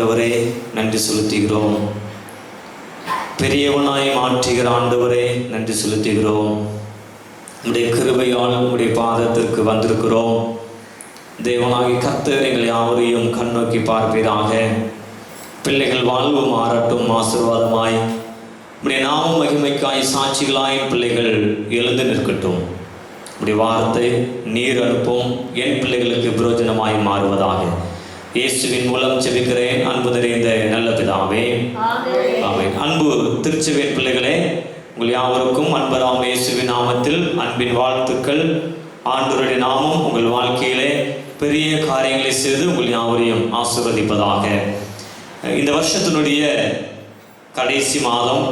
ஆண்டவரே நன்றி செலுத்துகிறோம். பெரியவனாய் மாற்றுகிற ஆண்டவரே நன்றி செலுத்துகிறோம். உடைய கிருபையால் உடைய பாதத்திற்கு வந்திருக்கிறோம். தேவனாகி கர்த்தர் எங்கள் யாவரையும் கண்ணோக்கி பார்ப்பீராக. பிள்ளைகள் வாழ்வு மாறட்டும் ஆசீர்வாதமாய் உடைய நாம மகிமைக்காய் சாட்சிகளாய் பிள்ளைகள் எழுந்து நிற்கட்டும். உடைய வார்த்தை நீர் அனுப்பும் என் பிள்ளைகளுக்கு பிரயோஜனமாய் மாறுவதாக. இயேசுவின் மூலம் செபிக்கிறேன் அன்பு நிறைந்த நல்ல பிதாவே. ஆமென். அன்பு திருச்செவியன் பிள்ளைகளே உங்கள் யாவருக்கும் அன்பராம் இயேசுவின் நாமத்தில் அன்பின் வாழ்த்துக்கள். ஆண்டவருடைய நாமம் உங்கள் வாழ்க்கையிலே பெரிய காரியங்களை செய்து உங்கள் யாவரையும் ஆசீர்வதிப்பதாக. இந்த வருஷத்தினுடைய கடைசி மாதம்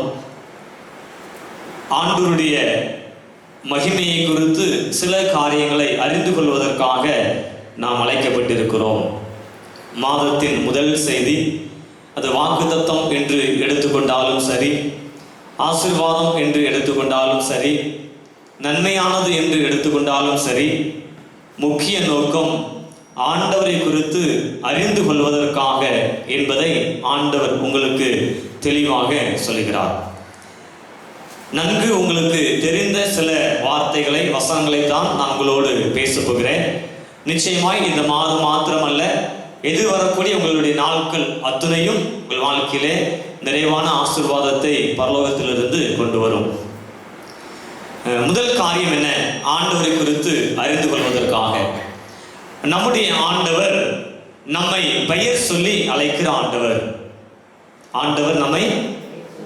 ஆண்டவருடைய மகிமையை குறித்து சில காரியங்களை அறிந்து கொள்வதற்காக நாம் அழைக்கப்பட்டிருக்கிறோம். மாதத்தின் முதல் செய்தி அது வாக்குத்தத்தம் என்று எடுத்துக்கொண்டாலும் சரி ஆசிர்வாதம் என்று எடுத்துக்கொண்டாலும் சரி நன்மையானது என்று எடுத்துக்கொண்டாலும் சரி முக்கிய நோக்கம் ஆண்டவரை குறித்து அறிந்து கொள்வதற்காக என்பதை ஆண்டவர் உங்களுக்கு தெளிவாக சொல்கிறார். நன்கு உங்களுக்கு தெரிந்த சில வார்த்தைகளை வசனங்களை தான் நான் உங்களோடு பேசப் போகிறேன். நிச்சயமாய் இந்த மாதம் மாத்திரமல்ல எது வரக்கூடிய உங்களுடைய நாட்கள் அத்துணையும் உங்கள் வாழ்க்கையிலே நிறைவான ஆசீர்வாதத்தை பரலோகத்திலிருந்து கொண்டு வரும். முதல் காரியம் என்ன? ஆண்டவரை குறித்து அறிந்து கொள்வதற்காக. நம்முடைய ஆண்டவர் நம்மை பெயர் சொல்லி அழைக்கிற ஆண்டவர். ஆண்டவர் நம்மை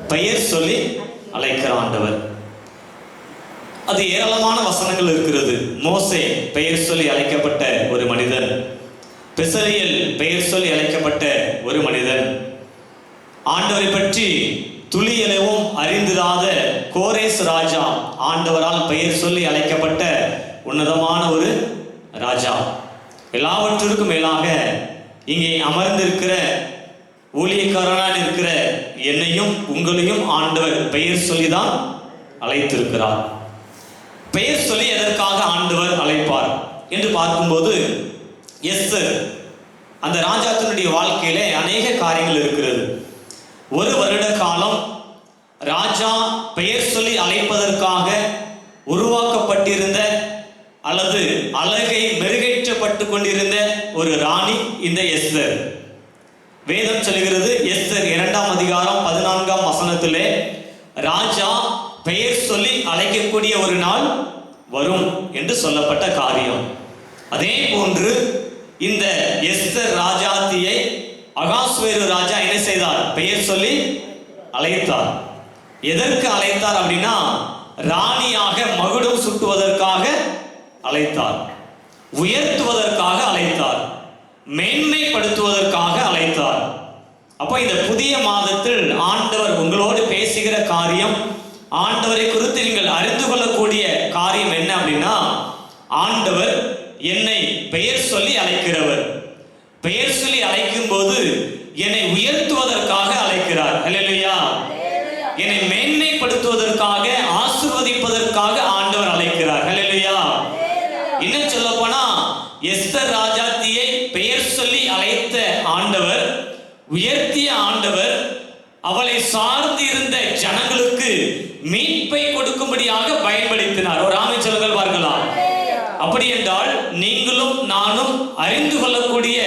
பெயர் சொல்லி அழைக்கிற ஆண்டவர். அது ஏராளமான வசனங்கள் இருக்கிறது. மோசே பெயர் சொல்லி அழைக்கப்பட்ட ஒரு மனிதன். பெசலியல் பெயர் சொல்லி அழைக்கப்பட்ட ஒரு மனிதன். ஆண்டவரை பற்றி துளியளவும் அறிந்திராத கோரேஸ் ராஜா ஆண்டவரால் பெயர் சொல்லி அழைக்கப்பட்ட உன்னதமான ஒரு ராஜா. எல்லாவற்றிற்கும் மேலாக இங்கே அமர்ந்திருக்கிற ஊழியக்காரனாக இருக்கிற என்னையும் உங்களையும் ஆண்டவர் பெயர் சொல்லி தான் அழைத்திருக்கிறார். பெயர் சொல்லி எதற்காக ஆண்டவர் அழைப்பார் என்று பார்க்கும்போது எஸ் அந்த ராஜாத்தினுடைய வாழ்க்கையிலே அநேக காரியங்கள் இருக்கிறது. ஒரு வருட காலம் ராஜா பெயர் சொல்லி அழைப்பதற்காக உருவாக்கப்பட்டிருந்த அல்லது அழகை மெருகேற்றப்பட்டு கொண்டிருந்த ஒரு ராணி இந்த எஸ்தர் வேதம் சொல்கிறது எஸ்தர் இரண்டாம் அதிகாரம் பதினான்காம் வசனத்திலே ராஜா பெயர் சொல்லி அழைக்கக்கூடிய ஒரு நாள் வரும் என்று சொல்லப்பட்ட காரியம். அதே போன்று இந்த எஸ்தர் ராஜாத்தியை அகாஸ்வேரு ராஜா என்ன செய்தார்? பெயர் சொல்லி அழைத்தார். எதற்கு அழைத்தார் அப்படின்னா ராணியாக மகுடம் சுட்டுவதற்காக அழைத்தார். உயர்த்துவதற்காக அழைத்தார். மேன்மைப்படுத்துவதற்காக அழைத்தார். அப்போ இந்த புதிய மாதத்தில் ஆண்டவர் உங்களோடு பேசுகிற காரியம் ஆண்டவரை குறித்து நீங்கள் அறிந்து கொள்ளக்கூடிய காரியம் என்ன அப்படின்னா ஆண்டவர் என்னை பெயர் சொல்லி அழைக்கிறவர். பெயர் சொல்லி அழைக்கும் போது என்னை உயர்த்துவதற்காக அழைக்கிறார். அல்லையா என்னை மேன்மைப்படுத்துவதற்காக ஆசிர்வதிப்பதற்காக ஆண்டவர் அழைக்கிறார். அல்லையா இன்னும் சொல்ல போனா எஸ்தர் ராஜாத்தியை பெயர் சொல்லி அழைத்த ஆண்டவர் உயர்த்திய ஆண்டவர் அவளை சார்ந்து இருந்த ஜனங்களுக்கு மீட்பை கொடுக்கும்படியாக பயன்படுத்தினார். ஒரு ஆமை சொல்லுங்கள் பார்க்கலாம் அப்படி என்றால் நீங்களும் நானும் அறிந்து கொள்ளக்கூடிய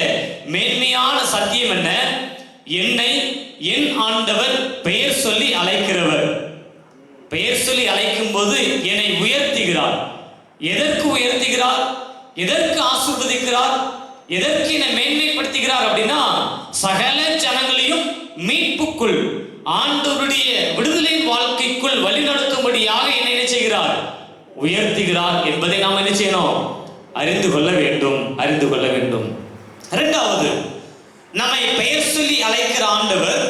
மேன்மையான சத்தியம் என்ன? என்னை என் ஆண்டவர் பெயர் சொல்லி அழைக்கிறவர். பெயர் சொல்லி அழைக்கும் போது என்னை உயர்த்துகிறார். எதற்கு உயர்த்துகிறார்? எதற்கு ஆசிர்வதிக்கிறார்? எதற்கு என்னை மேன்மைப்படுத்துகிறார் அப்படின்னா சகல ஜனங்களையும் மீட்புக்குள் ஆண்டவருடைய விடுதலை வாழ்க்கைக்குள் வழிநடத்தும்படியாக என்னை என்ன செய்கிறார்? உயர்த்துகிறார் என்பதை நாம் என்ன செய்யணும்? அறிந்து கொள்ள வேண்டும் அறிந்து கொள்ள வேண்டும். இரண்டாவது நம்மை பெயர் சொல்லி அழைக்கிற ஆண்டவர்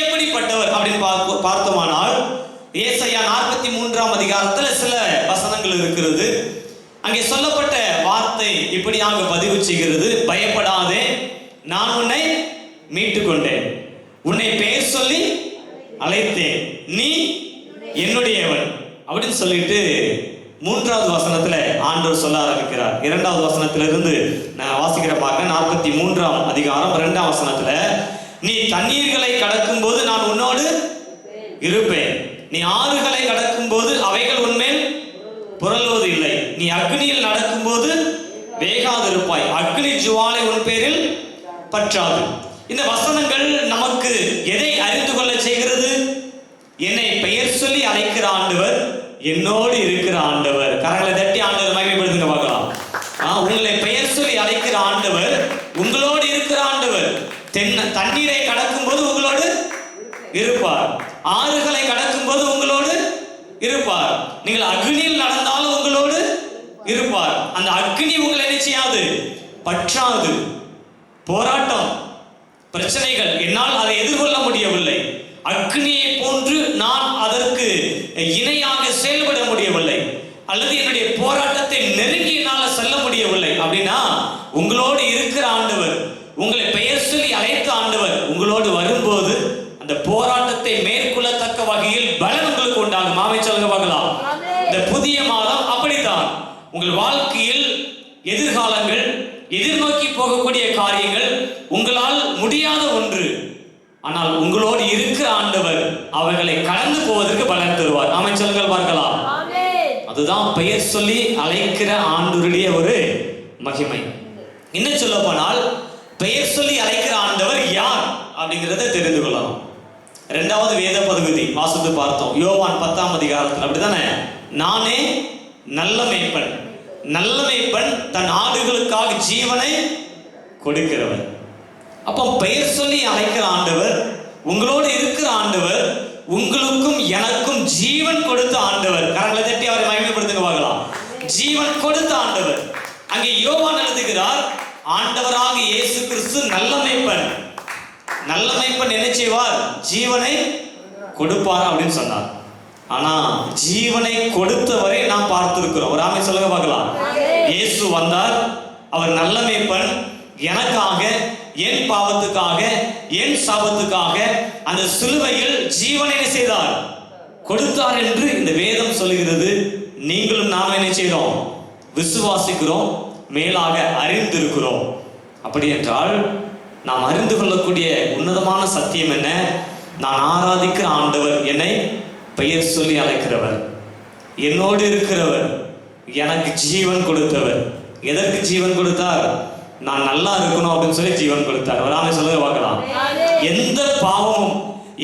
எப்படிப்பட்டவர் அப்படின்னு பார்க்க பார்த்தோமானால் ஏசையா நாற்பத்தி மூன்றாம் அதிகாரத்தில் சில வசனங்கள் இருக்கிறது. அங்கே சொல்லப்பட்ட வார்த்தை இப்படியாக பதிவு செய்கிறது பயப்படாதே நான் உன்னை மீட்டு கொண்டேன் உன்னை பெயர் சொல்லி அழைத்தேன். நீ என்னுடையவன் அப்படின்னு சொல்லிட்டு மூன்றாவது வசனத்துல ஆண்டவர் சொல்ல ஆரம்பிக்கிறார். இரண்டாவது வசனத்திலிருந்து நான் வாசிக்கிற பார்க்க நாற்பத்தி மூன்றாம் அதிகாரம் இரண்டாம் வசனத்துல நீ தண்ணீர்களை கடக்கும்போது நான் உன்னோடு இருப்பேன். நீ ஆறுகளை கடக்கும்போது அவைகள் உன்மேல் புரள்வது இல்லை. நீ அக்னியில் நடக்கும்போது வேகாதிருப்பாய் அக்னி ஜுவாலை உன் பேரில் பற்றாது. இந்த வசனங்கள் நமக்கு எதை அறிந்து கொள்ள செய்கிறது? என்னை பெயர் சொல்லி அழைக்கிற ஆண்டவர் என்னோடு இருக்கிற ஆண்டவர். கரங்களை தட்டி ஆண்டவர் மகிமைப்படுத்துங்க பார்க்கலாம். ஆ, உங்களை பெயர் சொல்லி அழைக்கிற ஆண்டவர் உங்களோடு இருக்கிற ஆண்டவர். தென்ன தண்ணீரை கடக்கும்போது உங்களோடு இருப்பார். ஆறுகளை கடக்கும்போது உங்களோடு இருப்பார். நீங்கள் அக்னியில் நடந்தாலும் உங்களோடு இருப்பார். அந்த அக்னி உங்களை நிச்சயாது பற்றாது. போராட்டம் பிரச்சனைகள் என்னால் அதை எதிர்கொள்ள முடியவில்லை. அக்னியை போன்று நான் அதற்கு இணையாக சே முடியவில்லை அல்லது என்னுடைய போராட்டத்தை நெருங்கி என்னால் செல்ல முடியவில்லை. அப்படின்னா உங்களோடு இருக்கிற ஆண்டவர் உங்களை பெயர் சொல்லி அழைத்த ஆண்டவர் உங்களோடு வரும்போது அந்த போராட்டத்தை மேற்கொள்ளத்தக்க வகையில் பலன் உங்களுக்கு உண்டாகும். மாவை சொல்லுங்க பார்க்கலாம். இந்த புதிய மாதம் அப்படித்தான். உங்கள் வாழ்க்கையில் எதிர்காலங்கள் எதிர்நோக்கி போகக்கூடிய காரியங்கள் உங்களால் முடியாத ஒன்று. ஆனால் உங்களோடு இருக்கிற ஆண்டவர் அவர்களை கடந்து போவதற்கு பலன் தருவார். அமைச்சர்கள் பார்க்கலாம். பெயர் சொல்லி அழைக்கிற ஆண்டவருடைய ஒரு மகிமை. இன்னும் சொல்ல போனால் பெயர் சொல்லி அழைக்கிற ஆண்டவர் யார் அப்படிங்கிறத தெரிந்து கொள்ளலாம். இரண்டாவது வேத பகுதி வாசித்து பார்த்தோம். யோவான் பத்தாம் அதிகாரத்தில் அப்படித்தானே? நானே நல்ல மேய்ப்பன். நல்ல மேய்ப்பன் தன் ஆடுகளுக்காக ஜீவனை கொடுக்கிறவர் அப்போ பெயர் சொல்லி அழைக்கிற ஆண்டவர் உங்களோடு இருக்கிற ஆண்டவர் உங்களுக்கும் எனக்கும் ஜீவன் கொடுத்த ஆண்டவர். கரங்களை தட்டி அவரை மகிமைப்படுத்துங்க பார்க்கலாம். ஜீவன் கொடுத்த ஆண்டவர். அங்கே யோவான் எழுதுகிறார் ஆண்டவராக இயேசு கிறிஸ்து நல்ல மேய்ப்பன். நல்ல மேய்ப்பன் என்ன செய்வார்? ஜீவனை கொடுப்பார் அப்படின்னு சொன்னார். ஆனா ஜீவனை கொடுத்தவரை நாம் பார்த்திருக்கிறோம். ஒரு ஆமை சொல்லுங்க பார்க்கலாம். இயேசு வந்தார். அவர் நல்ல மேய்ப்பன். எனக்காக என் பாவத்துக்காக என் சாபத்துக்காக அந்த சிலுவையில் ஜீவனை செய்தார்? கொடுத்தார் என்று இந்த வேதம் சொல்லுகிறது. நீங்களும் நாம் என்ன செய்கிறோம்? விசுவாசிக்கிறோம் மேலாக அறிந்திருக்கிறோம். அப்படி என்றால் நாம் அறிந்து கொள்ளக்கூடிய உன்னதமான சத்தியம் என்ன? நான் ஆராதிக்கிற ஆண்டவர் என்னை பெயர் சொல்லி அழைக்கிறவர். என்னோடு இருக்கிறவர் எனக்கு ஜீவன் கொடுத்தவர். எதற்கு ஜீவன் கொடுத்தார்? நான் நல்லா இருக்கணும் அப்படின்னு சொல்லி ஜீவன் கொடுத்தார். வராம சொல்லுங்க பார்க்கலாம். எந்த பாவமும்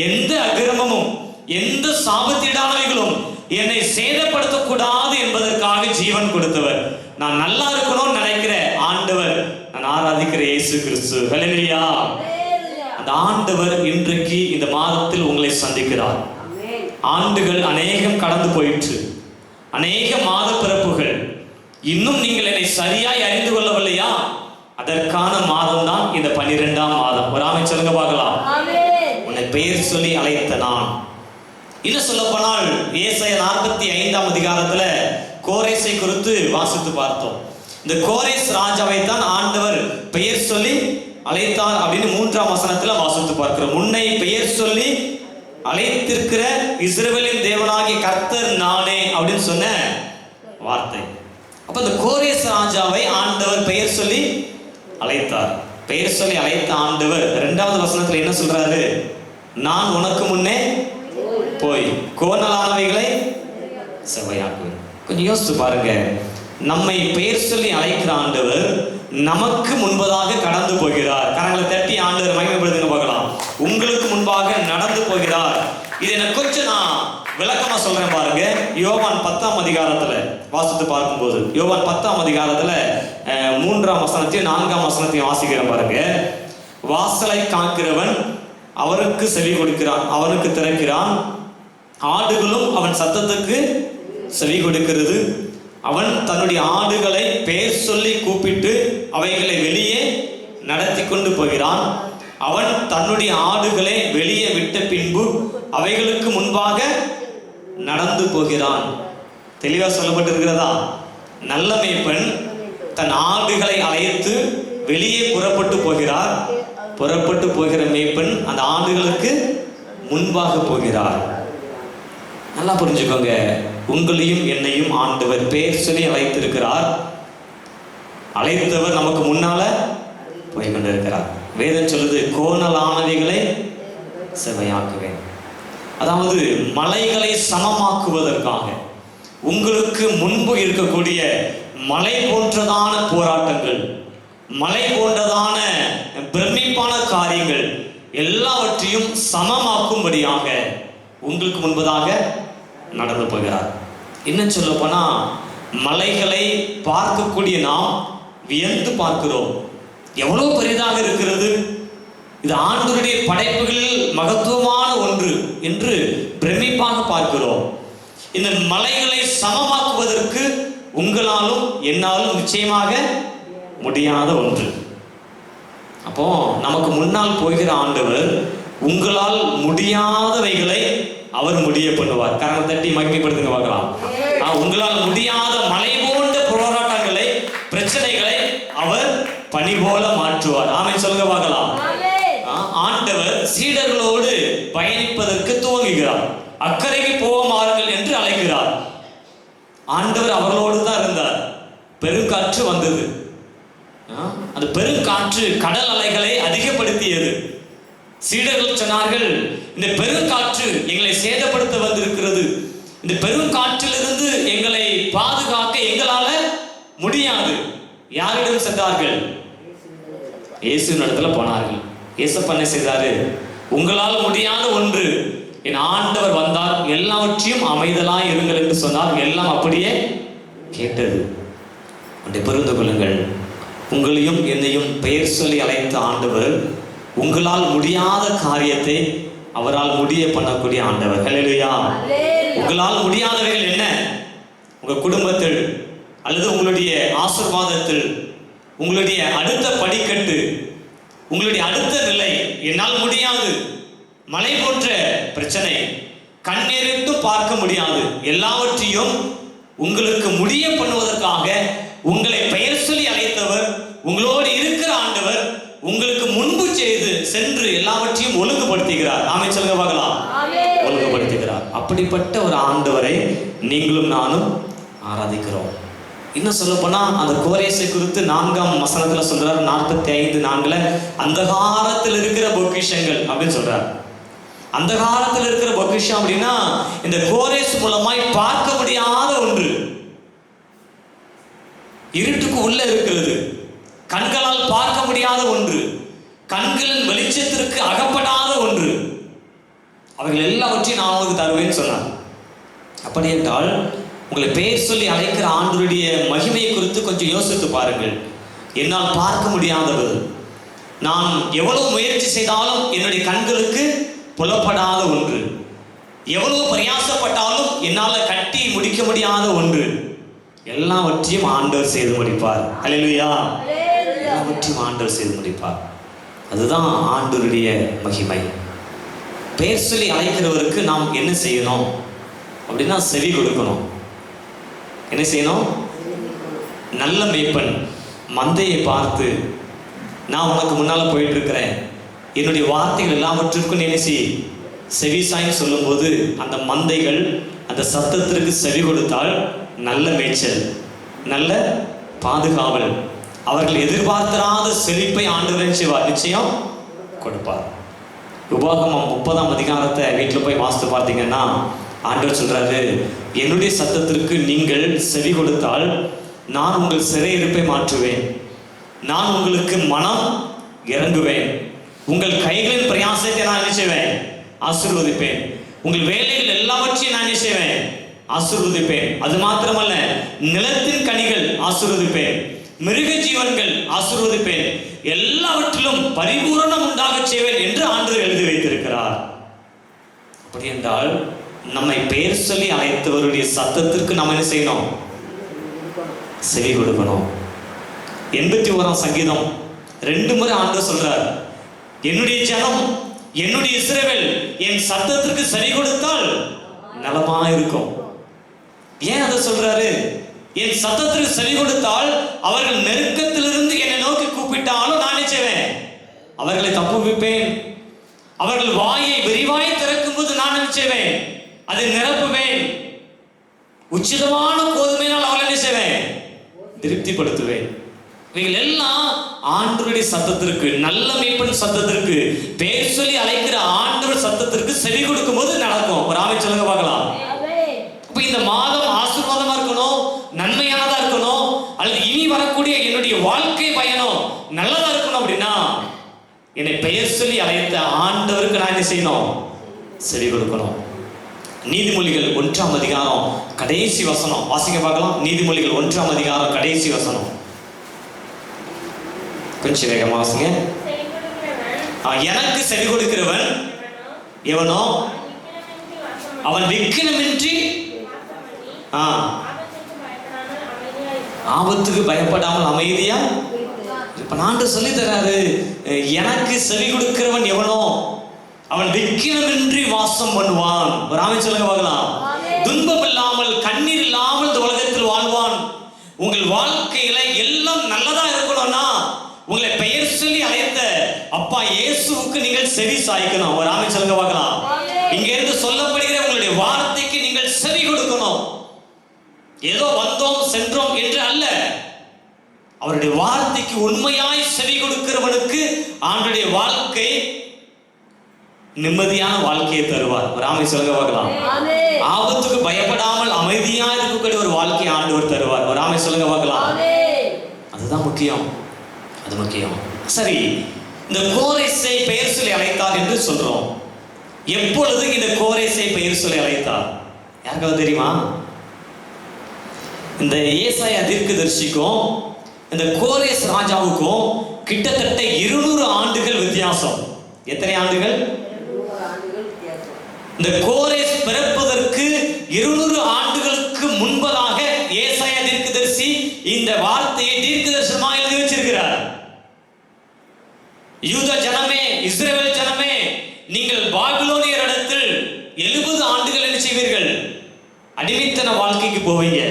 எந்த அக்கிரமமும் எந்த சாபத்தீடானவைகளும் என்னை சேதப்படுத்தக்கூடாது என்பதற்காக ஜீவன் கொடுத்தவர். நான் நல்லா இருக்கணும்னு நினைக்கிற ஆண்டவர் நான் ஆராதிக்கிற இயேசு கிறிஸ்து. ஹalleluya அந்த ஆண்டவர் இன்றைக்கு இந்த மாதத்தில் உங்களை சந்திக்கிறார். ஆண்டுகள் அநேகம் கடந்து போயிற்று. அநேக மாத பிறப்புகள் இன்னும் நீங்கள் என்னை சரியாய் அறிந்து கொள்ளவில்லையா? அதற்கான மாதம் தான் இந்த பன்னிரெண்டாம் மாதம். ஒரு ஆமை சொல்லுங்க பார்க்கலாம். உன்னை பெயர் சொல்லி அழைத்த நான். இன்னும் சொல்ல போனால் ஏசாய நாற்பத்தி ஐந்தாம் அதிகாரத்துல கோரேசை குறித்து வாசித்து பார்த்தோம். இந்த கோரேஸ் ராஜாவை தான் ஆண்டவர் பெயர் சொல்லி அழைத்தார் அப்படின்னு மூன்றாம் வசனத்துல வாசித்து பார்க்கிறோம். உன்னை பெயர் சொல்லி அழைத்திருக்கிற இஸ்ரவேலின் தேவனாகிய கர்த்தர் நானே அப்படின்னு சொன்ன வார்த்தை. அப்ப இந்த கோரேஸ் ராஜாவை ஆண்டவர் பெயர் சொல்லி அழைத்தார். பெயர் சொல்லி அழைத்த ஆண்டவர் இரண்டாவது வசனத்துல என்ன சொல்றாரு? நான் உனக்கு முன்னே போய் கோணலானவைகளை செவ்வையாக்குவேன். கொஞ்சம் யோசித்து பாருங்க. நம்மை பெயர் சொல்லி அழைக்கிற ஆண்டவர் நமக்கு முன்பதாக கடந்து போகிறார். கரங்களை தட்டி ஆண்டவர் மகிமைப்படுத்துங்க பார்க்கலாம் கடந்து போகிறார். இது எனக்கு கொஞ்சம் நான் விளக்கமா சொல்றேன் பாருங்க. யோவான் பத்தாம் அதிகாரத்துல வாசித்து பார்க்கும்போது யோவான் பத்தாம் அதிகாரத்துல மூன்றாம் வசனத்தையும் நான்காம் வசனத்தையும் வாசிக்கிறேன் பாருங்க. வாசலை காக்கிறவன் அவருக்கு செவி கொடுக்கிறான் அவனுக்கு திறக்கிறான். ஆடுகளும் அவன் சத்தத்துக்கு செவி கொடுக்கிறது. அவன் தன்னுடைய ஆடுகளை பெயர் சொல்லி கூப்பிட்டு அவைகளை வெளியே நடத்தி கொண்டு போகிறான். அவன் தன்னுடைய ஆடுகளை வெளியே விட்ட பின்பு அவைகளுக்கு முன்பாக நடந்து போகிறான். தெளிவாக சொல்லப்பட்டிருக்கிறதா? நல்ல மேய்ப்பன் தன் ஆடுகளை அழைத்து வெளியே புறப்பட்டு போகிறார். புறப்பட்டு போகிற மேய்ப்பன் அந்த ஆடுகளுக்கு முன்பாக போகிறார். நல்லா புரிஞ்சுக்கோங்க. உங்களையும் என்னையும் ஆண்டவர் பேர் சொல்லி அழைத்திருக்கிறார். அழைத்தவர் நமக்கு முன்னால போய் கொண்டிருக்கிறார். வேதம் சொல்லுது கோணலானவைகளை செவையாக்குவேன் அதாவது மலைகளை சமமாக்குவதற்காக உங்களுக்கு முன்பு இருக்கக்கூடிய மலை போன்றதான போராட்டங்கள் மலை போன்றதான பிரமிப்பான காரியங்கள் எல்லாவற்றையும் சமமாக்கும்படியாக உங்களுக்கு முன்பதாக நடந்து போகிறார். என்ன சொல்ல போனால் மலைகளை பார்க்கக்கூடிய நாம் வியந்து பார்க்கிறோம். எவ்வளவு பெரிதாக இருக்கிறது? இது ஆண்டவருடைய படைப்புகளில் மகத்துவமான ஒன்று என்று பிரமிப்பாக பார்க்கிறோம். இந்த மலைகளை சமமாக்குவதற்கு உங்களாலும் என்னாலும் நிச்சயமாக முடியாத ஒன்று. அப்போ நமக்கு முன்னால் போகிற ஆண்டவர் உங்களால் முடியாதவைகளை அவர் முடிய பண்ணுவார். கரணம் தட்டி மகிமைப்படுத்துங்க பார்க்கலாம். உங்களால் முடியாத மலை போன்ற போராட்டங்களை பிரச்சனைகளை அவர் பனி போல மாற்றுவார் ஆமென் சொல்லுங்க பார்க்கலாம் ஆண்டவர் சீடர்களோடு பயணிப்பதற்கு துவங்குகிறார். அக்கறைக்கு போமாறுங்கள் என்று அழைக்கிறார். ஆண்டவர் அவர்களோடு தான் இருந்தார். பெருங்காற்று வந்தது. அந்த பெருங்காற்று கடல் அலைகளை அதிகப்படுத்தியது. சீடர்கள் சொன்னார்கள் இந்த பெருங்காற்று எங்களை சேதப்படுத்த வந்திருக்கிறது. இந்த பெருங்காற்றிலிருந்து எங்களை பாதுகாக்க எங்களால முடியாது. யாரிடம் சென்றார்கள்? இயேசுவின் இடத்துல போனார்கள். இயேசப்ப என்ன செய்தாரு? உங்களால் முடியாத ஒன்று. என் ஆண்டவர் வந்தார். எல்லாவற்றையும் அமைதலாய் இருங்கள் என்று சொன்னார். எல்லாம் அப்படியே கேட்டது. ஒன்றை புரிந்து கொள்ளுங்கள். உங்களையும் என்னையும் பெயர் சொல்லி அழைத்த ஆண்டவர் உங்களால் முடியாத காரியத்தை அவரால் முடிய பண்ணக்கூடிய ஆண்டவர். ஹalleluya. உங்களால் முடியாதவைகள் என்ன? உங்க குடும்பத்தில் அல்லது உங்களுடைய ஆசீர்வாதத்தில் உங்களுடைய அடுத்த படிக்கட்டு உங்களுடைய அடுத்த நிலை என்னால் முடியாது. மலை போன்ற பிரச்சனை. கண்ணேறிட்டு பார்க்க முடியாது. எல்லாவற்றையும் உங்களுக்கு முடிய பண்ணுவதற்காக உங்களை பெயர் சொல்லி அழைத்தவர் உங்களோடு இருக்கிற ஆண்டவர் உங்களுக்கு முன்பு செய்து சென்று எல்லாவற்றையும் ஒழுங்குபடுத்துகிறார். ஆமை சொல்லுங்க பார்க்கலாம். ஒழுங்குபடுத்துகிறார். அப்படிப்பட்ட ஒரு ஆண்டவரை நீங்களும் நானும் ஆராதிக்கிறோம். இன்னும் சொல்ல போனால் அந்த கோரேசை குறித்து நான்காம் வசனத்தில் சொல்றாரு நாற்பத்தி ஐந்து நான்குல அந்த காலத்தில் இருக்கிற பொக்கிஷங்கள் அப்படின்னு சொல்கிறார் அந்த காலத்தில் இருக்கிற பொக்கிஷம் அப்படின்னா இந்த கோரேஸ் மூலமாய் பார்க்க முடியாத ஒன்று. இருட்டுக்கு உள்ள இருக்கிறது. கண்களால் பார்க்க முடியாத ஒன்று. கண்களின் வெளிச்சத்திற்கு அகப்படாத ஒன்று. அவர்கள் எல்லாவற்றையும் நான் உங்களுக்கு தருவேன்னு சொன்னார். அப்படி என்றால் உங்களை பெயர் சொல்லி அழைக்கிற ஆண்டவருடைய மகிமையை குறித்து கொஞ்சம் யோசித்து பாருங்கள். என்னால் பார்க்க முடியாதது. நான் எவ்வளவு முயற்சி செய்தாலும் என்னுடைய கண்களுக்கு புலப்படாத ஒன்று. எவ்வளவு பிரயாசப்பட்டாலும் என்னால் கட்டி முடிக்க முடியாத ஒன்று. எல்லாவற்றையும் ஆண்டவர் செய்து முடிப்பார். அல்லேலூயா எல்லாவற்றையும் ஆண்டவர் செய்து முடிப்பார். அதுதான் ஆண்டவருடைய மகிமை. பெயர் சொல்லி அழைக்கிறவருக்கு நாம் என்ன செய்யணும்? அப்படின்னா செவி கொடுக்கணும். என்ன செய்யணும்? நல்ல மேய்ப்பன் மந்தையை பார்த்து நான் உனக்கு முன்னால் போயிட்டு இருக்கிறேன் என்னுடைய வார்த்தைகள் எல்லாவற்றிற்கும் நினைச்சி செவி சொல்லும்போது அந்த மந்தைகள் அந்த சத்தத்திற்கு செவி கொடுத்தால் நல்ல மேய்ச்சல் நல்ல பாதுகாவல். அவர்கள் எதிர்பார்த்திராத செழிப்பை ஆண்டு நிச்சயம் கொடுப்பார். உபாகமம் முப்பதாம் அதிகாரத்தை வீட்டில் போய் வாசித்து பார்த்தீங்கன்னா ஆண்டவர் சொல்றாரு என்னுடைய சத்தத்திற்கு நீங்கள் செவி கொடுத்தால் நான் உங்கள் சிறையிருப்பை மாற்றுவேன். நான் உங்களுக்கு மனம் இறங்குவேன். உங்கள் கைகளின் பிரயாசத்தை நான் என்ன செய்வேன்? ஆசீர்வதிப்பேன். உங்கள் வேலைகள் எல்லாவற்றையும் நான் என்ன செய்வேன்? ஆசீர்வதிப்பேன். அது மாத்திரமல்ல நிலத்தின் கனிகள் ஆசீர்வதிப்பேன். மிருக ஜீவன்கள் ஆசீர்வதிப்பேன். எல்லாவற்றிலும் பரிபூரணம் உண்டாகச் செய்வேன் என்று ஆண்டு எழுதி வைத்திருக்கிறார். அப்படி என்றால் நம்மை பெயர் சொல்லி அழைத்தவருடைய சத்தத்திற்கு நம்ம என்ன செய்யணும்? செவி கொடுக்கணும். எண்பத்தி ஓராம் சங்கீதம் ரெண்டு முறை ஆண்டு சொல்றார் என்னுடைய ஜனம் என்னுடைய இசைவில் என் சத்தத்திற்கு செவி கொடுத்தால் நலமா இருக்கும். ஏன் அதை சொல்றாரு? என் சத்தத்திற்கு செவி கொடுத்தால் அவர்கள் நெருக்கத்திலிருந்து என்னை நோக்கி கூப்பிட்டாலும் நான் என்ன செய்வேன்? அவர்களை தப்புவிப்பேன். அவர்கள் வாயை விரிவாய் திறக்கும்போது நான் என்ன செய்வேன்? அதை நிரப்புவேன். உச்சிதமான கோதுமையினால் அவளை என்ன செய்வேன்? திருப்திப்படுத்துவேன். இவைகள் எல்லாம் ஆண்டவருடைய சத்தத்திற்கு நல்ல மீட்பன் சத்தத்திற்கு பேர் சொல்லி அழைக்கிற ஆண்டவர் சத்தத்திற்கு செவி கொடுக்கும் போது நடக்கும். ஒரு ஆமை சொல்லுங்க பார்க்கலாம். அப்ப இந்த மாதம் ஆசீர்வாதமா இருக்கணும் நன்மையானதா இருக்கணும் அல்லது இனி வரக்கூடிய என்னுடைய வாழ்க்கை பயணம் நல்லதா இருக்கணும் அப்படின்னா என்னை பெயர் சொல்லி அழைத்த ஆண்டவருக்கு நான் என்ன செய்யணும்? செவி கொடுக்கணும். நீதிமொழிகள் ஒன்றாம் அதிகாரம் கடைசி வசனம். வாசிங்க பார்க்கலாம். நீதிமொழிகள் ஒன்றாம் அதிகாரம் கடைசி வசனம். கொஞ்சம் வேகமா வாசிங்க. எனக்கு செவி கொடுக்கிறவன் எவனோ? அவன் விக்கினமின்றி ஆ. ஆபத்துக்கு பயப்படாமல் அமைதியா? இப்ப நான் சொல்லி தராரு எனக்கு செவி கொடுக்கிறவன் எவனோ? அவன் விக்கிரமின்றி வாசம் பண்ணுவான். ஒரு ஆமை சொல்லுங்க பார்க்கலாம். துன்பம் இல்லாமல் கண்ணீர் இல்லாமல் இந்த உலகத்தில் வாழ்வான். உங்கள் வாழ்க்கையில எல்லாம் நல்லதா இருக்கணும்னா உங்களை பெயர் சொல்லி அழைத்த அப்பா இயேசுவுக்கு நீங்கள் செவி சாய்க்கணும். ஒரு ஆமை சொல்லுங்க பார்க்கலாம். இங்க இருந்து சொல்லப்படுகிற உங்களுடைய வார்த்தைக்கு நீங்கள் செவி கொடுக்கணும். ஏதோ வந்தோம் சென்றோம் என்று அல்ல. அவருடைய வார்த்தைக்கு உண்மையாய் செவி கொடுக்கிறவனுக்கு ஆண்டுடைய வாழ்க்கை நிம்மதியான வாழ்க்கையை தருவார். ஒரு ஆமை சொல்லுங்க பார்க்கலாம். ஆபத்துக்கு பயப்படாமல் அமைதியா இருக்கக்கூடிய ஒரு வாழ்க்கையை ஆண்டவர் தருவார். ஒரு ஆமை சொல்லுங்க பார்க்கலாம். அதுதான் முக்கியம். அது முக்கியம். சரி இந்த கோரேசை பெயர் சொல்லி அழைத்தார் என்று சொல்றோம். எப்பொழுது இந்த கோரேசை பெயர் சொல்லி அழைத்தார்? யாருக்காவது தெரியுமா? இந்த ஏசாயா தீர்க்கதரிசிக்கும் இந்த கோரேஸ் ராஜாவுக்கும் கிட்டத்தட்ட இருநூறு ஆண்டுகள் வித்தியாசம். எத்தனை ஆண்டுகள். இந்த கோரேஸ் பிறப்பதற்கு இருநூறு ஆண்டுகளுக்கு முன்பதாக ஏசாய தீர்க்கதரிசி இந்த வார்த்தையை தீர்க்கதரிசனமாக எழுதி வச்சிருக்கிறார். யூத ஜனமே இஸ்ரேல் ஜனமே நீங்கள் பாபிலோனியர் இடத்தில் எழுபது ஆண்டுகள் என்ன செய்வீர்கள்? அடிமைத்தன வாழ்க்கைக்கு போவீங்க.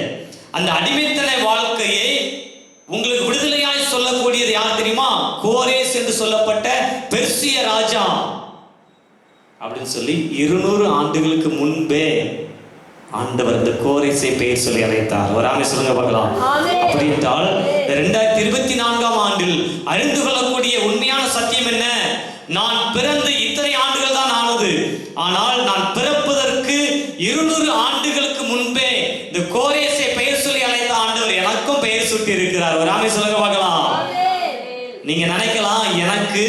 அந்த அடிமைத்தன வாழ்க்கையை உங்களுக்கு விடுதலையாய் சொல்லக்கூடியது யார் தெரியுமா? கோரேஸ் என்று சொல்லப்பட்ட பெர்சிய ராஜா. அப்படின்னு சொல்லி இருநூறு ஆண்டுகளுக்கு முன்பே ஆண்டவர் இந்த கோரேசை பெயர் சொல்லி அழைத்தார். ஒரு ஆமை சொல்லுங்க பார்க்கலாம். அப்படி என்றால் இரண்டாயிரத்தி இருபத்தி நான்காம் ஆண்டில் அறிந்து கொள்ளக்கூடிய உண்மையான சத்தியம் என்ன? நான் பிறந்து இத்தனை ஆண்டுகள் தான் ஆனது. ஆனால் நான் பிறப்பதற்கு இருநூறு ஆண்டுகளுக்கு முன்பே இந்த கோரேசை பெயர் சொல்லி அழைத்த ஆண்டவர் எனக்கும் பெயர் சுட்டி இருக்கிறார். ஒரு ஆமை சொல்லுங்க பார்க்கலாம். நீங்க நினைக்கலாம் எனக்கு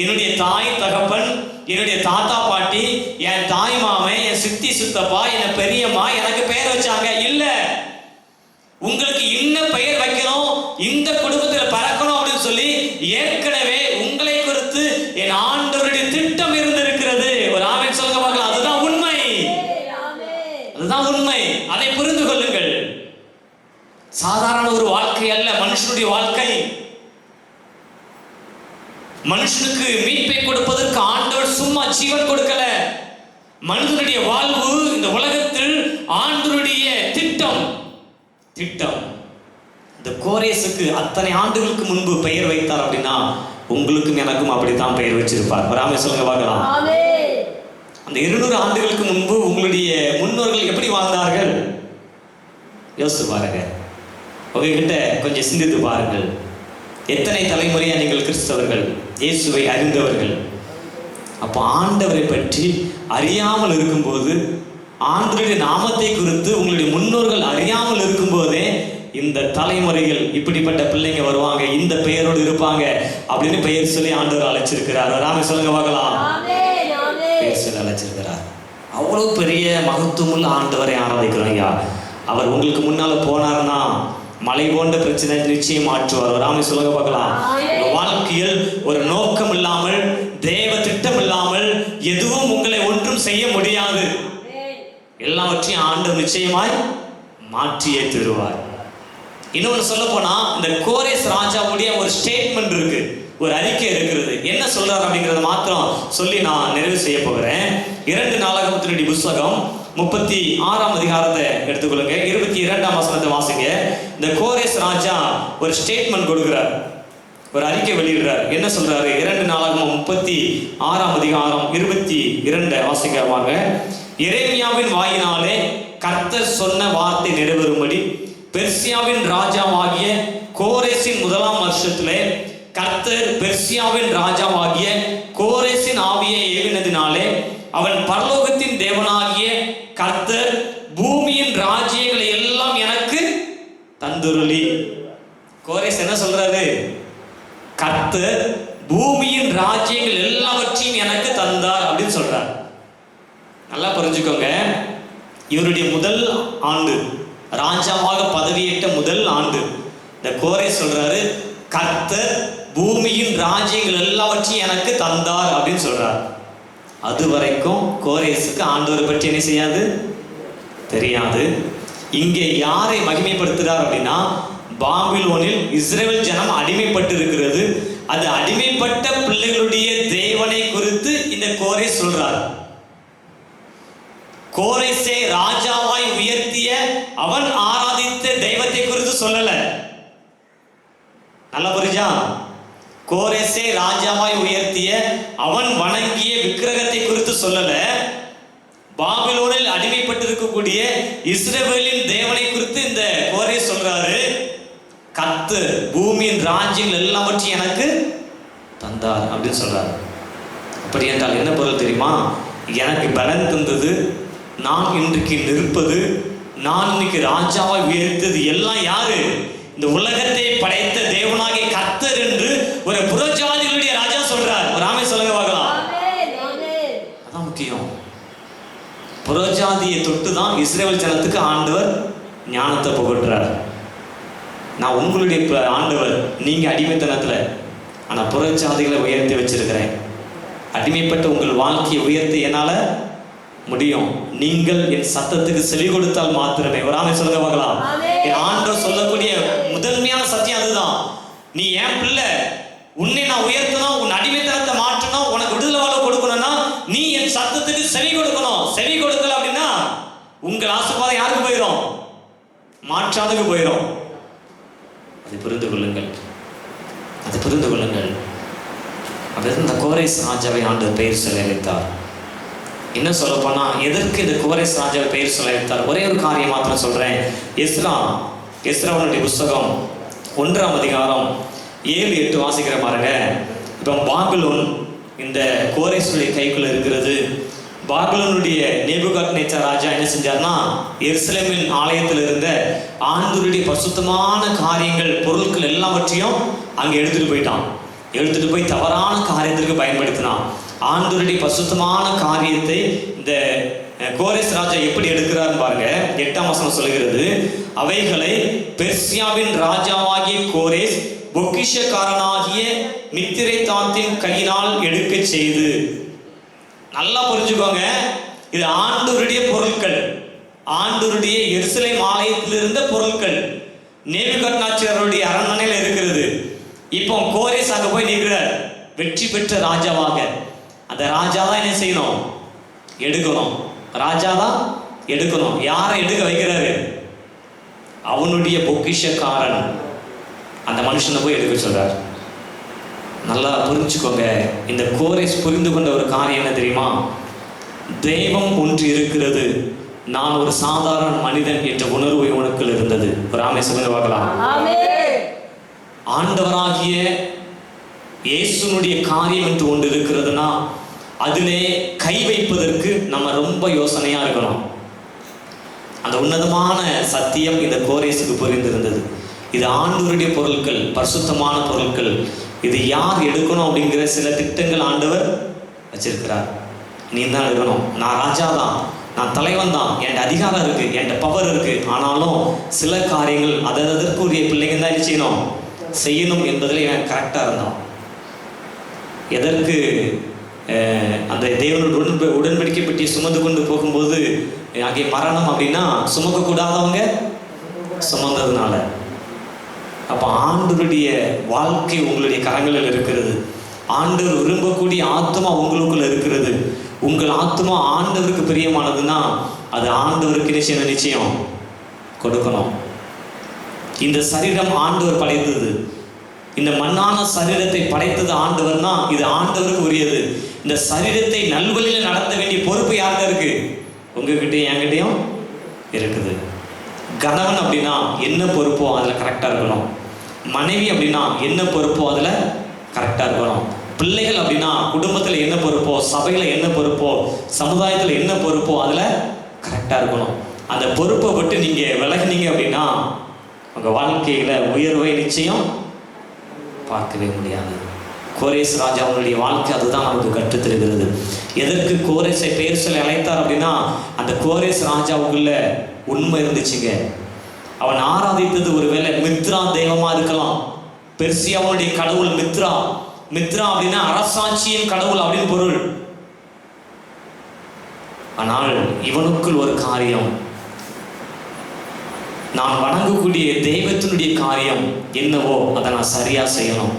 என்னுடைய தாய் தகப்பன் என்னுடைய தாத்தா பாட்டி என் தாய் மாமன் என் சித்தி சித்தப்பா என் பெரியம்மா எனக்கு பெயர் வச்சாங்க. இல்ல. உங்களுக்கு இன்ன பெயர் வைக்கணும் இந்த குடும்பத்தில் பறக்கணும் அப்படின்னு சொல்லி ஏற்கனவே உங்களை குறித்து என் ஆண்டவருடைய திட்டம் இருந்திருக்கிறது. ஒரு ஆமை சொல்லுங்க பார்க்கலாம் அதுதான் உண்மை. அதுதான் உண்மை. அதை புரிந்து கொள்ளுங்கள். சாதாரண ஒரு வாழ்க்கை அல்ல மனுஷனுடைய வாழ்க்கை. மனுஷனுக்கு மீட்பை கொடுப்பதற்கு ஆண்டவர் சும்மா ஜீவன் கொடுக்கல. மனிதனுடைய வாழ்வு இந்த உலகத்தில் ஆண்டவருடைய திட்டம். திட்டம். இந்த கோரேசுக்கு அத்தனை ஆண்டுகளுக்கு முன்பு பெயர் வைத்தார் அப்படின்னா உங்களுக்கும் எனக்கும் அப்படித்தான் பெயர் வச்சிருப்பார். வராம சொல்லுங்க பார்க்கலாம். அந்த இருநூறு ஆண்டுகளுக்கு முன்பு உங்களுடைய முன்னோர்கள் எப்படி வாழ்ந்தார்கள்? யோசித்து பாருங்க. உங்ககிட்ட கொஞ்சம் சிந்தித்து பாருங்கள். எத்தனை தலைமுறையா நீங்கள் கிறிஸ்தவர்கள்? இயேசுவை அறிந்தவர்கள். அப்போ ஆண்டவரை பற்றி அறியாமல் இருக்கும்போது ஆண்டவருடைய நாமத்தை குறித்து உங்களுடைய முன்னோர்கள் அறியாமல் இருக்கும்போதே இந்த தலைமுறைகள் இப்படிப்பட்ட பிள்ளைங்க வருவாங்க இந்த பெயரோடு இருப்பாங்க அப்படின்னு பெயர் சொல்லி ஆண்டவர் அழைச்சிருக்கிறார். ராம சொல்லுங்க பார்க்கலாம். பேர் சொல்லி அழைச்சிருக்கிறார். அவ்வளவு பெரிய மகத்துவமுள்ள ஆண்டவரை ஆராதிக்கிறோம் ஐயா. அவர் உங்களுக்கு முன்னால போனாருன்னா மலை போன்ற பிரச்சனை நிச்சயம் மாற்றுவார் ஒரு ஆமை சொல்லுங்க பார்க்கலாம். வாழ்க்கையில் ஒரு நோக்கம் இல்லாமல் தேவ திட்டம் இல்லாமல் எதுவும் உங்களை ஒன்றும் செய்ய முடியாது. எல்லாவற்றையும் ஆண்டவர் நிச்சயமாய் மாற்றியே தருவார். இன்னொன்று சொல்ல போனா இந்த கோரேஸ் ராஜாவுடைய ஒரு ஸ்டேட்மெண்ட் இருக்கு. ஒரு அறிக்கை இருக்கிறது. என்ன சொல்றாரு அப்படிங்கறத மாத்திரம் சொல்லி நான் நிறைவு செய்ய போகிறேன். இரண்டு நாளாகமத்தினுடைய புஸ்தகம் முப்பத்தி ஆறாம் அதிகாரத்தை எடுத்துக்கொள்ளுங்க. இருபத்தி இரண்டாம் வசனத்தை வாசிங்க. இந்த கோரேஸ் ராஜா ஒரு ஸ்டேட்மெண்ட் கொடுக்கிறார். ஒரு அறிக்கை வெளியிடுறார். என்ன சொல்றாரு? இரண்டு நாளாக முப்பத்தி ஆறாம் அதிகாரம் இருபத்தி இரண்டு வாசிக்கிறவாங்க இறைமியாவின் வாயினாலே கர்த்தர் சொன்ன வார்த்தை நிறைவேறும்படி பெர்சியாவின் ராஜாவாகிய கோரேசின் முதலாம் வருஷத்திலே கர்த்தர் பெர்சியாவின் ராஜாவாகிய கோரேசின் ஆவியை ஏவினதினாலே அவன் பரலோகத்தில் அந்துருளி கோரேஸ் என்ன சொல்றாரு? கர்த்தர் பூமியின் ராஜ்யங்கள் எல்லாவற்றையும் எனக்கு தந்தார் அப்படின்னு சொல்றார். நல்லா புரிஞ்சுக்கோங்க. இவருடைய முதல் ஆண்டு ராஜாவாக பதவியேற்ற முதல் ஆண்டு. இந்த கோரை சொல்றாரு கர்த்தர் பூமியின் ராஜ்யங்கள் எல்லாவற்றையும் எனக்கு தந்தார் அப்படின்னு சொல்றார். அது வரைக்கும் கோரேஸுக்கு ஆண்டவர் பற்றி என்ன செய்யாது? தெரியாது. இங்கே யாரை மகிமைப்படுத்துகிறார் அப்படின்னா பாபிலோனில் இஸ்ரேல் ஜனம் அடிமைப்பட்டு இருக்கிறது அது அடிமைப்பட்ட பிள்ளைகளுடைய தேவனை குறித்து இந்த கோரை சொல்றார். கோரைசே ராஜாவாய் உயர்த்திய அவன் ஆராதித்த தெய்வத்தை குறித்து சொல்லல. நல்லா புரிஞ்சா? கோரேசே ராஜாவாய் உயர்த்திய அவன் வணங்கிய விக்கிரகத்தை குறித்து சொல்லல. பாபிலோனில் இருக்கக்கூடிய இஸ்ரேவேலின் தேவனை குறித்து இந்த கோரே சொல்றாரு. கத்து பூமியின் ராஜ்யங்கள் எல்லாவற்றையும் எனக்கு தந்தார் அப்படின்னு சொல்றாரு. அப்படி என்றால் என்ன பொருள் தெரியுமா? எனக்கு பலன் தந்தது நான் இன்றைக்கு நிற்பது நான் இன்னைக்கு ராஜாவை உயர்த்தது எல்லாம் யாரு? இந்த உலகத்தை படைத்த தேவனாகிய கத்தர் என்று ஒரு புறஜாதிகளுடைய ராஜா சொல்றார் ஒரு ஆமை சொல்லுங்க பார்க்கலாம் ஆமென் ஆமென் அதான் முக்கியம் புறஜாதியை தொட்டு தான் இஸ்ரேல் ஜனத்துக்கு ஆண்டவர் ஞானத்தை புகட்டுறார். நான் உங்களுடைய ஆண்டவர் நீங்க அடிமைத்தனத்துல ஆனா புறஜாதிகளை உயர்த்தி வச்சிருக்கிறேன். அடிமைப்பட்ட உங்கள் வாழ்க்கையை உயர்த்த என்னால முடியும். நீங்கள் என் சத்தத்துக்கு செவி கொடுத்தால் மாத்திரமே. ஒரு ஆமை சொல்லுங்க பார்க்கலாம். என் ஆண்டவர் சொல்லக்கூடிய முதன்மையான சத்தியம் அதுதான். நீ என் பிள்ளை? உன்னை நான் உயர்த்தணும் உன் அடிமைத்தனத்தை மாற்றணும் உனக்கு விடுதலை வாழ கொடுக்கணும்னா நீ சத்தத்துக்கு செவி கொடுக்கணும். செவி கொடுக்கல அப்படின்னா உங்கள் ஆசீர்வாதம் யாருக்கு போயிடும்? மாற்றாதுக்கு போயிடும். அதை புரிந்து கொள்ளுங்கள். அதை புரிந்து கொள்ளுங்கள். அப்படி இந்த கோரேஸ் ராஜாவை ஆண்டு பெயர் சொல்லி என்ன சொல்ல போனா எதற்கு இந்த கோரேஸ் ராஜாவை பெயர் சொல்லி ஒரே ஒரு காரியம் மாத்திரம் சொல்றேன். எஸ்ரா எஸ்ராவனுடைய புஸ்தகம் ஒன்றாம் அதிகாரம் ஏழு எட்டு வாசிக்கிற பாருங்க. இப்போ பாபிலோன் இந்த கோரேசுடைய கைக்குள்ள இருக்கிறது. பாபிலோனுடைய நேபுகாட் நேச்சர் ராஜா என்ன செஞ்சார்னா எருசலேமின் ஆலயத்தில் இருந்த ஆண்களுடைய பசுத்தமான காரியங்கள் பொருட்கள் எல்லாவற்றையும் அங்கே எடுத்துட்டு போயிட்டான். எடுத்துட்டு போய் தவறான காரியத்திற்கு பயன்படுத்தினான். ஆண்களுடைய பசுத்தமான காரியத்தை இந்த கோரேஸ் ராஜா எப்படி எடுக்கிறாருன்னு பாருங்க. எட்டாம் வசனம் சொல்லுகிறது அவைகளை பெர்சியாவின் ராஜாவாகிய கோரேஸ் பொக்கிஷக்காரனாகிய மித்திரை தாத்தின் கையினால் எடுக்க செய்து. நல்லா புரிஞ்சுக்கோங்க இது ஆண்டூருடைய பொருட்கள் ஆண்டூருடைய எருசலை ஆலயத்தில் இருந்த பொருட்கள் நேபுகட்நாச்சியாருடைய அரண்மனையில் இருக்கிறது. இப்போ கோரேஸ் போய் நிற்கிறார். வெற்றி பெற்ற ராஜாவாக. அந்த ராஜா தான் என்ன செய்யணும்? எடுக்கணும். ராஜா தான் எடுக்கணும். யாரை எடுக்க வைக்கிறாரு? அவனுடைய பொக்கிஷக்காரன். அந்த மனுஷனை போய் எடுக்க சொல்றார். நல்லா புரிஞ்சுக்கோங்க இந்த கோரேஸ் புரிந்து கொண்ட ஒரு காரியம் என்ன தெரியுமா? தெய்வம் ஒன்று இருக்கிறது. நான் ஒரு சாதாரண மனிதன் என்ற உணர்வு இவனுக்குள் இருந்தது. ஒரு ஆமை சொல்லுங்க பார்க்கலாம். ஆண்டவராகிய இயேசுனுடைய காரியம் என்று ஒன்று இருக்கிறதுனா அதிலே கை வைப்பதற்கு நம்ம ரொம்ப யோசனையா இருக்கணும். அந்த உன்னதமான சத்தியம் இந்த கோரேசுக்கு புரிந்திருந்தது. இது ஆண்டவருடைய பொருட்கள் பரிசுத்தமான பொருட்கள். இது யார் எடுக்கணும் அப்படிங்கிற சில திட்டங்கள் ஆண்டவர் வச்சிருக்கிறார். நீ தான் எடுக்கணும். நான் ராஜா தான் நான் தலைவன் தான் என் அதிகாரம் இருக்கு என் பவர் இருக்கு. ஆனாலும் சில காரியங்கள் அதற்குரிய பிள்ளைங்க தான் செய்யணும்? செய்யணும் என்பதில் இவன் கரெக்டாக இருந்தான். எதற்கு அந்த தேவனோட உடன்ப உடன்படிக்கை பற்றி சுமந்து கொண்டு போகும்போது அங்கே மரணம் அப்படின்னா சுமக்கக்கூடாதவங்க சுமந்ததுனால. அப்போ ஆண்டவருடைய வாழ்க்கை உங்களுடைய கரங்களில் இருக்கிறது. ஆண்டவர் விரும்பக்கூடிய ஆத்மா உங்களுக்குள்ள இருக்கிறது. உங்கள் ஆத்மா ஆண்டவருக்கு பிரியமானதுன்னா அது ஆண்டவருக்கு நிச்சயம் நிச்சயம் கொடுக்கணும். இந்த சரீரம் ஆண்டவர் படைத்தது. இந்த மண்ணான சரீரத்தை படைத்தது ஆண்டவர்னா இது ஆண்டவருக்கு உரியது. இந்த சரீரத்தை நல்வழியில் நடத்த வேண்டிய பொறுப்பு யார்கிட்ட இருக்கு? உங்ககிட்டயும் என்கிட்டயும் இருக்குது. கணவன் அப்படின்னா என்ன பொறுப்போ அதில் கரெக்டாக இருக்கணும். மனைவி அப்படின்னா என்ன பொறுப்போ அதில் கரெக்டாக இருக்கணும். பிள்ளைகள் அப்படின்னா குடும்பத்தில் என்ன பொறுப்போ சபையில் என்ன பொறுப்போ சமுதாயத்தில் என்ன பொறுப்போ அதில் கரெக்டாக இருக்கணும். அந்த பொறுப்பை விட்டு நீங்கள் விலகினீங்க அப்படின்னா உங்கள் வாழ்க்கையில் உயர்வை நிச்சயம் பார்க்கவே முடியாது. கோரேஸ் ராஜா அவங்களுடைய வாழ்க்கை அதுதான் நமக்கு கற்றுத்தருகிறது எதற்கு கோரேஸை பெயர் சொல்லி அழைத்தார் அப்படின்னா அந்த கோரேஸ் ராஜாவுக்குள்ள உண்மை இருந்துச்சுங்க. அவன் ஆராதித்தது ஒருவேளை மித்ரா தெய்வமா இருக்கலாம். பெர்சியாவுடைய கடவுள் மித்ரா. மித்ரா அப்படின்னா அரசாட்சியின் கடவுள் அப்படின்னு பொருள். ஆனால் இவனுக்குள் ஒரு காரியம். நான் வணங்கக்கூடிய தெய்வத்தினுடைய காரியம் என்னவோ அதை நான் சரியா செய்யணும்.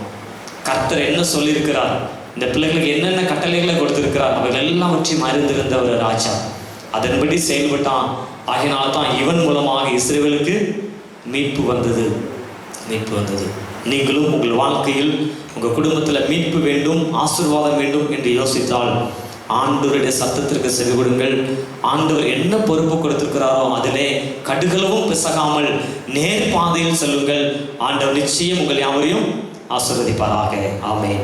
கர்த்தர் என்ன சொல்லியிருக்கிறார்? இந்த பிள்ளைகளுக்கு என்னென்ன கட்டளைகளை கொடுத்திருக்கிறார்? அவைகள் எல்லாவற்றையும் அறிந்திருந்த ஒரு ராஜா. அதன்படி செயல்பட்டான். ஆகினால் தான் இவன் மூலமாக இஸ்ரேலுக்கு மீட்பு வந்தது. மீட்பு வந்தது. நீங்களும் உங்கள் வாழ்க்கையில் உங்கள் குடும்பத்தில் மீட்பு வேண்டும் ஆசீர்வாதம் வேண்டும் என்று யோசித்தால் ஆண்டவருடைய சத்தத்திற்கு செவி கொடுங்கள் ஆண்டவர் என்ன பொறுப்பு கொடுத்திருக்கிறாரோ அதிலே கடுகளவும் பிசகாமல் நேர் பாதையில் செல்லுங்கள். ஆண்டவர் நிச்சயம் உங்கள் யாவரையும் ஆசீர்வதிப்பாராக. ஆமேன்.